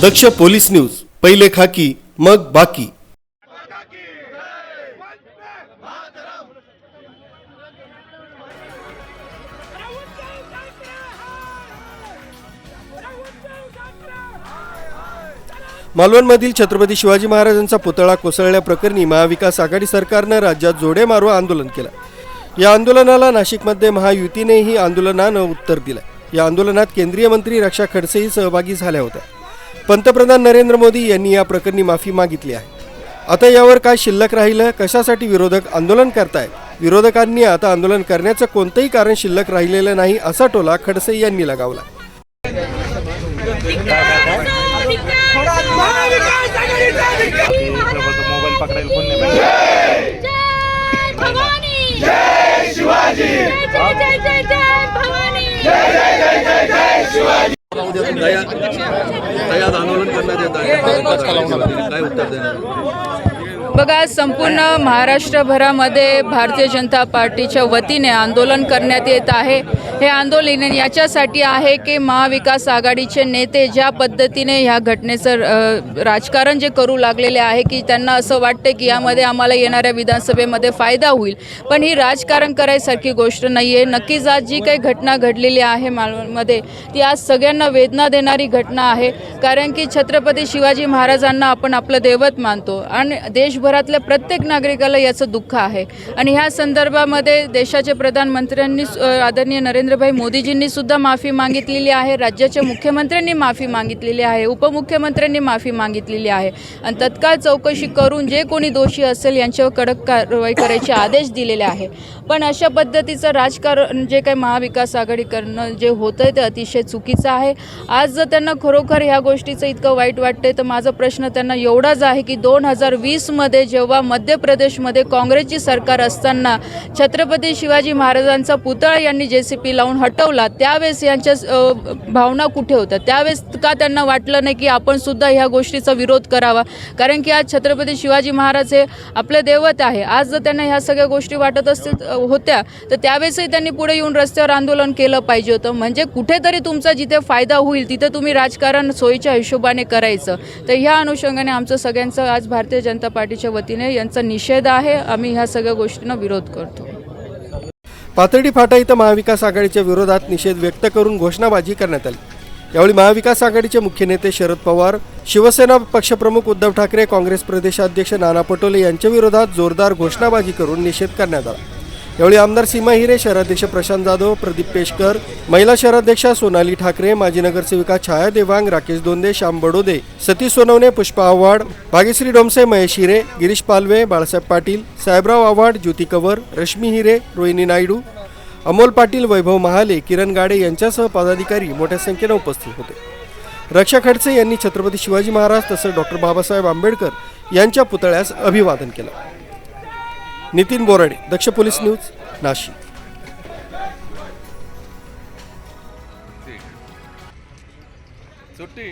दक्ष police news पहिले खाकी मग बाकी. मालवणमधील छत्रपती शिवाजी महाराजांचा पुतळा कोसळल्याप्रकरणी महाविकास आघाडी सरकारनं राज्यात जोडे मारो आंदोलन केलं. या आंदोलनाला नाशिकमध्ये महायुतीनेही आंदोलनानं उत्तर दिलं. या आंदोलनात केंद्रीय मंत्री रक्षा खडसेही सहभागी झाल्या होत्या. पंतप्रधान नरेंद्र मोदी यांनी या प्रकरणी माफी मागितली आहे आता यावर काय शिल्लक राहिलं कशासाठी विरोधक आंदोलन करतायत विरोधकांनी आता आंदोलन करण्याचं कोणतंही कारण शिल्लक राहिलेलं नाही असा टोला खडसे यांनी लगावला जय जय शिवाजी काय आज आंदोलन करण्यात येत आहे. काय उत्तर देणार? बघा संपूर्ण महाराष्ट्रभरामध्ये भारतीय जनता पार्टीच्या वतीने आंदोलन करण्यात येत आहे. हे आंदोलन याच्यासाठी आहे की महाविकास आघाडीचे नेते ज्या पद्धतीने ह्या घटनेचं राजकारण जे करू लागलेले आहे की त्यांना असं वाटते की यामध्ये आम्हाला येणाऱ्या विधानसभेमध्ये फायदा होईल. पण ही राजकारण करायसारखी गोष्ट नाही आहे नक्कीच आज जी काही घटना घडलेली आहे मालवणमध्ये ती आज सगळ्यांना वेदना देणारी घटना आहे. कारण की छत्रपती शिवाजी महाराजांना आपण आपलं दैवत मानतो. आणि जगभरातल्या प्रत्येक नागरिकाला याचं दुःख आहे. आणि ह्या संदर्भामध्ये देशाचे प्रधानमंत्र्यांनी आदरणीय नरेंद्रभाई मोदीजींनी सुद्धा माफी मागितलेली आहे. राज्याच्या मुख्यमंत्र्यांनी माफी मागितलेली आहे. उपमुख्यमंत्र्यांनी माफी मागितलेली आहे. आणि तत्काळ चौकशी करून जे कोणी दोषी असेल यांच्यावर कडक कारवाई करायचे आदेश दिलेले आहे. पण अशा पद्धतीचं राजकारण जे काही महाविकास आघाडी करणं जे होतं आहे ते अतिशय चुकीचं आहे. आज जर त्यांना खरोखर ह्या गोष्टीचं इतकं वाईट वाटतंय तर माझा प्रश्न त्यांना एवढाच आहे की दोन हजार वीसमध्ये जेव्हा मध्य प्रदेशमध्ये काँग्रेसची सरकार असताना छत्रपती शिवाजी महाराजांचा पुतळा यांनी जे सी पी लावून हटवला त्यावेळेस यांच्या भावना कुठे होत्या? त्यावेळेस का त्यांना वाटलं नाही की आपण सुद्धा ह्या गोष्टीचा विरोध करावा? कारण की आज छत्रपती शिवाजी महाराज हे आपले दैवत आहे. आज जर त्यांना ह्या सगळ्या गोष्टी वाटत असतील होत्या तर त्यावेळेसही त्यांनी पुढे येऊन रस्त्यावर आंदोलन केलं पाहिजे होतं. म्हणजे कुठेतरी तुमचा जिथे फायदा होईल तिथे तुम्ही राजकारण सोयीच्या हिशोबाने करायचं. तर ह्या अनुषंगाने आमचं सगळ्यांचं आज भारतीय जनता पार्टीच्या वतीने यांचा निषेध आहे. आम्ही ह्या सगळ्या गोष्टींना विरोध करतो. पाथर्डी फाटा इथं महाविकास आघाडीच्या विरोधात निषेध व्यक्त करून घोषणाबाजी करण्यात आली. यावेळी महाविकास आघाडीचे मुख्य नेते शरद पवार शिवसेना पक्षप्रमुख उद्धव ठाकरे काँग्रेस प्रदेशाध्यक्ष नाना पटोले यांच्या विरोधात जोरदार घोषणाबाजी करून निषेध करण्यात आला. यावेळी आमदार सीमा हिरे शहराध्यक्ष प्रशांत जाधव प्रदीप पेशकर महिला शहराध्यक्षा सोनाली ठाकरे माजी नगरसेविका छाया देवांग राकेश दोंदे श्याम बडोदे सतीश सोनवणे पुष्पा आव्हाड भाग्यश्री डोमसे महेश हिरे गिरीश पालवे बाळासाहेब पाटील साहेबराव आव्हाड ज्योती कवर रश्मी हिरे रोहिणी नायडू अमोल पाटील वैभव महाले किरण गाडे यांच्यासह पदाधिकारी मोठ्या संख्येनं उपस्थित होते. रक्षा खडसे यांनी छत्रपती शिवाजी महाराज तसंच डॉक्टर बाबासाहेब आंबेडकर यांच्या पुतळ्यास अभिवादन केलं. Nitin Borade Daksh police news Nashik. सुट्टी.